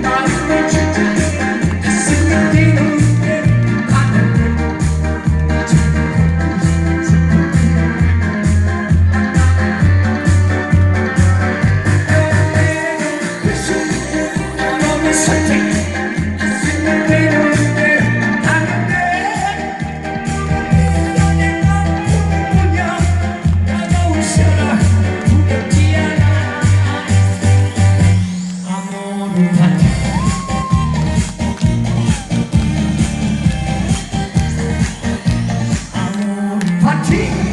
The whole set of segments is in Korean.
나의 숫자 아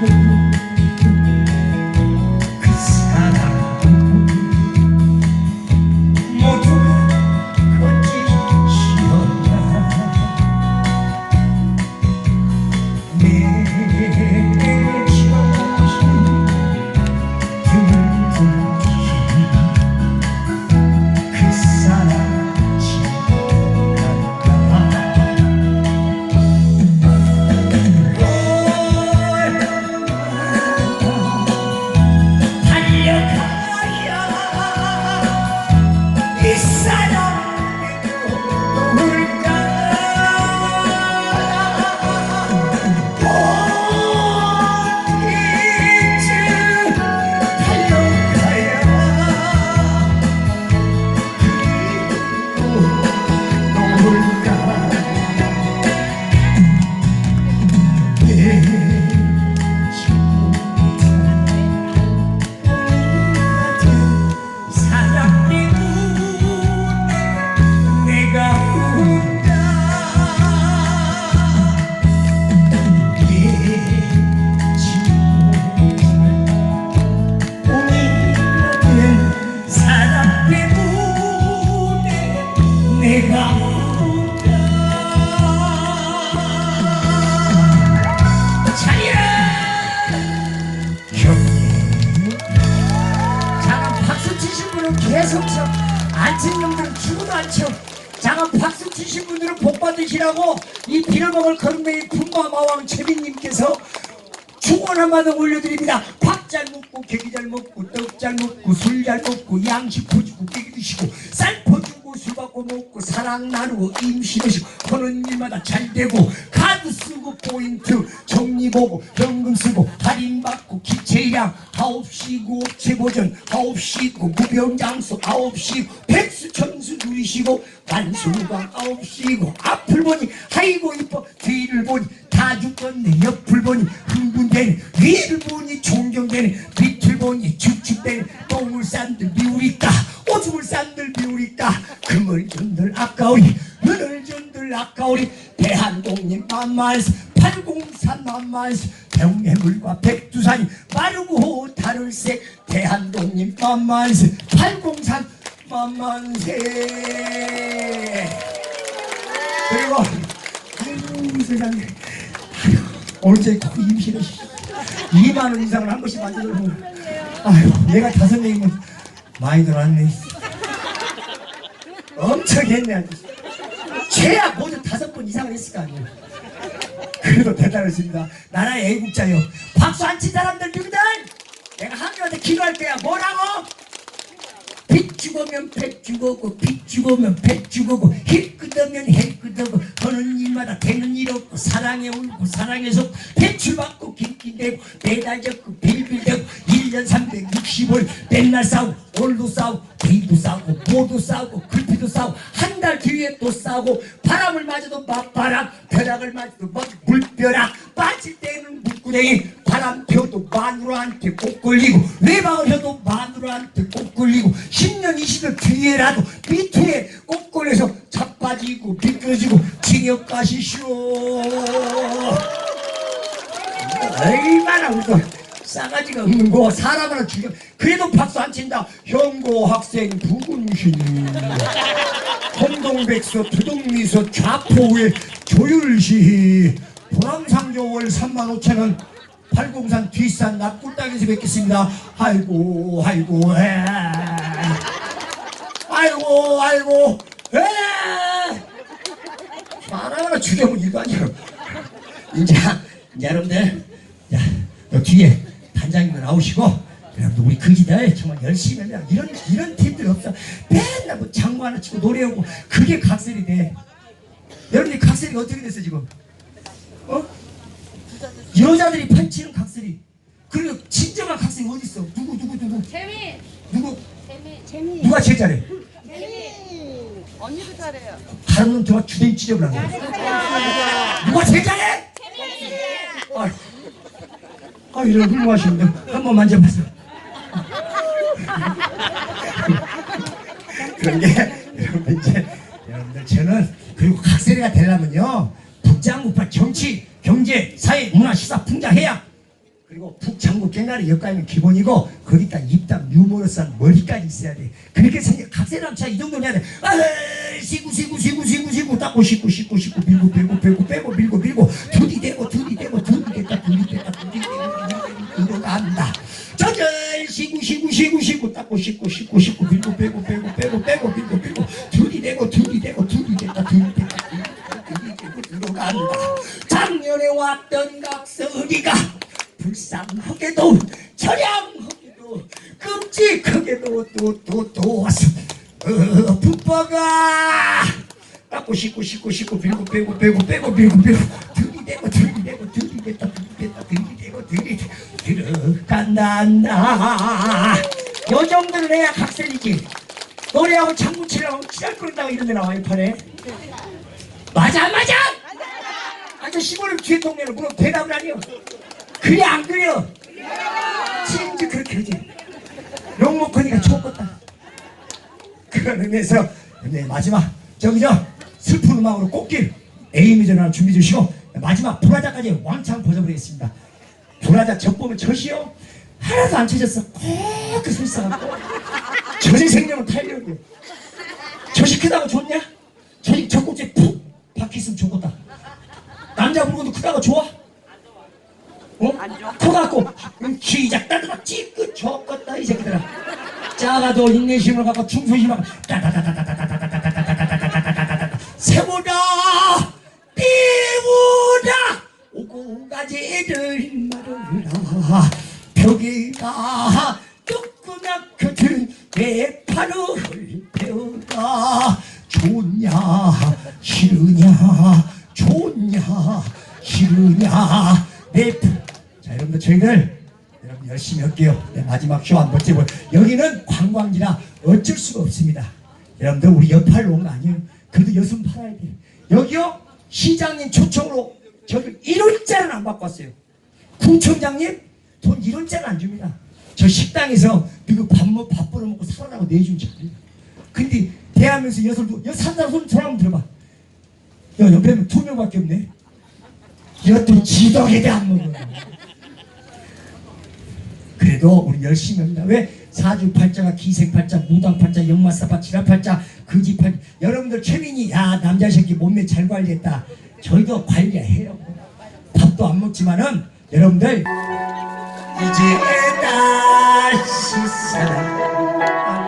그 축원 한마디 올려드립니다. 밥 잘 먹고 계기 잘 먹고 떡 잘 먹고 술 잘 먹고 양식 퍼주고 깨기 드시고 쌀 퍼주고 술 받고 먹고 사랑 나누고 임신하시고 하는 일마다 잘 되고 카드 쓰고 포인트 정리 보고 현금 쓰고 할인 받고 기체량 아홉 시고 업체 보전 아홉 시고 무병장수 아홉 시고 백수 천수 누리시고 만수무강 아홉 시고 앞을 보니 아이고 이뻐 뒤를 보니 다 죽었네 옆을 보니 흥분되네 위를 보니 존경되네 빛을 보니 축축되네 똥을 싼들 미우리까 오줌을 싼들 미우리까 금을 준들 아까우리 은을 준들 아까우리. 대한독립 만마에서 803 만마에서 병해물과 백두산이 마르고 다를색 대한독립 만마에서 803 만만세. 그리고 아이고 세상에 오늘 제 거의 임신을 2만 원 이상을 한 번씩 만들어주고 아이고 내가 다섯 명이면 많이 들어왔네. 엄청 했네 아주. 최야 모두 다섯 번 이상은 했을 거 아니에요. 그래도 대단했습니다. 나라의 애국자요. 박수 안 친 사람들 누구들? 내가 한명한테 기도할 거야. 뭐라고? 빚 죽으면 배 죽어고 빚 죽으면 배 죽어고 힐 끄덕면 힐 끄덕고 하는 일마다 되는 사랑에 울고 사랑에서 배출받고 긴긴대고 매달 적고 빌빌대고 1년 365일 맨날 싸우고 올도 싸우고 데이도 싸우고 모도 싸우고 글피도 싸우고 한 달 뒤에 또 싸우고 바람을 맞아도 맞바람 벼락을 맞아도 막 물벼락 구덩이 바람 펴도 마누라한테 꼭 걸리고 외박을 해도 마누라한테 꼭 걸리고 10년 20년 뒤에라도 밑에 꼭 걸려서 자빠지고 미끄러지고 징역 가시쇼 얼마나 우리도 싸가지가 없는 거. 사람 하나 죽여. 그래도 박수 안 친다. 형고 학생 부군신 홍동백서 두동미서 좌포의 조율시 보람상조 월 3만 5천원 팔공산 뒷산 납골당에서 뵙겠습니다. 아이고 아이고 에. 아이고 아이고 에. 사람 하나 죽여본 일도 아니야. 이제 이제 여러분들 자, 요 뒤에 단장님도 나오시고 여러분들 우리 그지들 정말 열심히 하면 이런 이런 팀들 없어. 맨날 뭐 장구 하나 치고 노래하고 그게 각설이 돼. 여러분들 각설이 어떻게 됐어 지금 어 여자들이 판치는 각설이 그리고 진정한 각설이 어디 있어 누구 누구 누구 재민! 누구 재민! 재민! 누가 제일 잘해 재민! 언니도 잘해요. 다른 놈 저가 주댕 찢어버려 누가 제일 잘해 아, 아 이런 훌륭하신데 한번 만져보세요. 그런 게 여러분 이제 여러분들 저는 그리고 각세리가 되려면요 북장국파 정치, 경제, 사회, 문화, 시사, 풍자, 해양 그리고 북장국 갱나리 역할은 기본이고 거기다 입담, 유머러스한 머리까지 있어야 돼. 그렇게 생각 각세람 차이 정도는 돼. 아, 시구 시구 시구 시구 시구. 닦고 씻고 씻고 씻고 밀고 밀고 빼고 빼고 밀고 밀고. 둘이 되고 둘이 되고 둘이 됐다 둘이 됐다 둘이 되고. 들어간다. 저절 시구 시구 시구 시구. 닦고 씻고 씻고 씻고 밀고 빼고 불쌍하게도 처량하게도 끔찍하게도 또또또 왔어. 어 북바가! 닦고 씻고 씻고 씻고 빌고 빼고 빼고 빼고 빌고 빼고. 들이대고 들이대고 들이댔다 들이댔다 들이대고 들이대고 들어간다 요 정도는 해야 각설이지. 노래하고 장구치라고 치랄거린다고 이런 데 나와 이 판에. 맞아 안 맞아? 아저 시골 뒤에 동네는 그럼 대답을 하니요. 그래 안 그래요? 진짜 그렇게 하지. 욕 먹으니까 좋겠다. 그런 의미에서 네, 마지막 저기죠 슬픈 음악으로 꽃길 에이미전 하나 준비해 주시고 마지막 불화자까지 왕창 버져버리겠습니다. 불화자 적 보면 젖이요. 하나도 안 쳐졌어. 꼭그 술사갖고 젖의 생명은 탄력이요 젖이 크다고 좋냐? 젖이 젖꼭지에 푹 박혀있으면 좋겠다. 남자 물건도 크다고 좋아? 어? 커갖고 시작. 따다닥 찌끗 젖었다 이 새끼들아. 작아도 인내심을 갖고 충성심을 내 편- 저희들 여러분 열심히 할게요. 네, 마지막 쇼한 번째 볼. 여기는 관광지라 어쩔 수가 없습니다. 여러분들 우리 옆팔로 온거 아니에요. 그래도 여순 팔아야 돼. 여기요 시장님 초청으로 저기 1원짜리는 안 받고 왔어요. 군청장님 돈 1원짜리 안 줍니다. 저 식당에서 그거 밥, 먹, 밥 벌어먹고 살아라고 내주는 자리예요. 근데 대하면서 여설도 여산 사람 손 한번 들어봐. 야 옆에 두 명밖에 없네. 이것도 지덕에 대한 먹어. 그래도 우리 열심히 합니다. 왜? 사주팔자가 기생팔자, 무당팔자, 역마사파, 지라팔자, 거지팔자. 여러분들 최민이 야 남자 새끼 몸매 잘 관리했다. 저희도 관리해요. 밥도 안 먹지만은 여러분들 이제 다시 사랑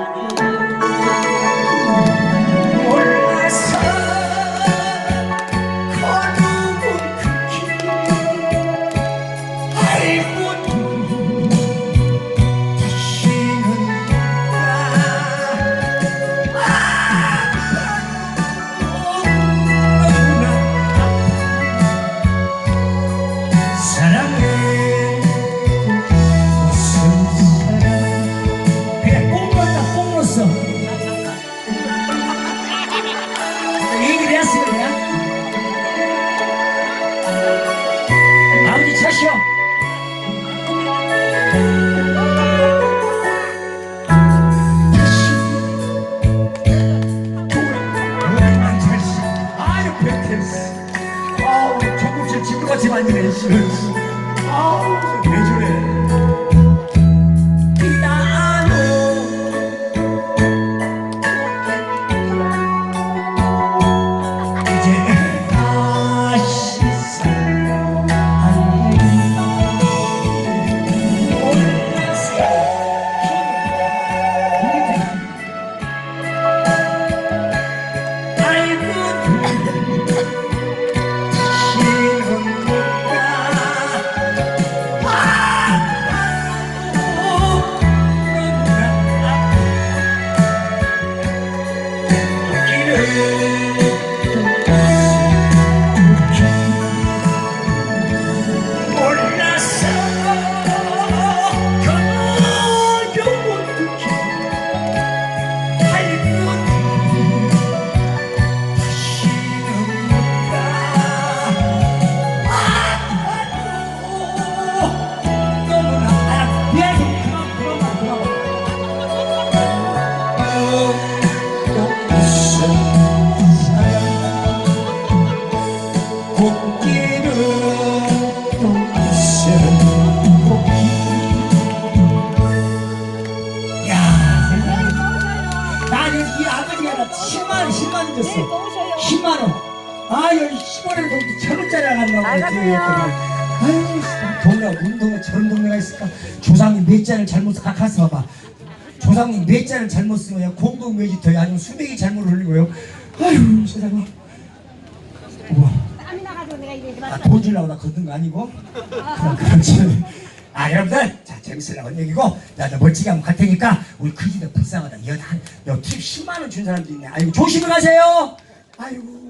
10만 원 줬어 10만 원. 아, 여기 10원을 돈 천원짜리 하려고 나가세요. 아유, 동네 운동에 저런 동네가 있을까? 조상님 몇 잔을 잘못 가서 봐봐. 조상님 몇 잔을 잘못 쓴 거야? 공동 외지터야 아니면 수백이 잘못 흘리고요? 아유, 세상에. 우와. 아, 돈 주려고 나 걷는 거 아니고? 그럼 그렇지. 아, 여러분들, 자, 재밌으려고 얘기고, 나, 나 멀찍이 한번 갈 테니까, 우리 그 집에 불쌍하다. 여기 한, 여기 팁 10만원 준 사람도 있네. 아이고, 조심히 가세요! 아이고.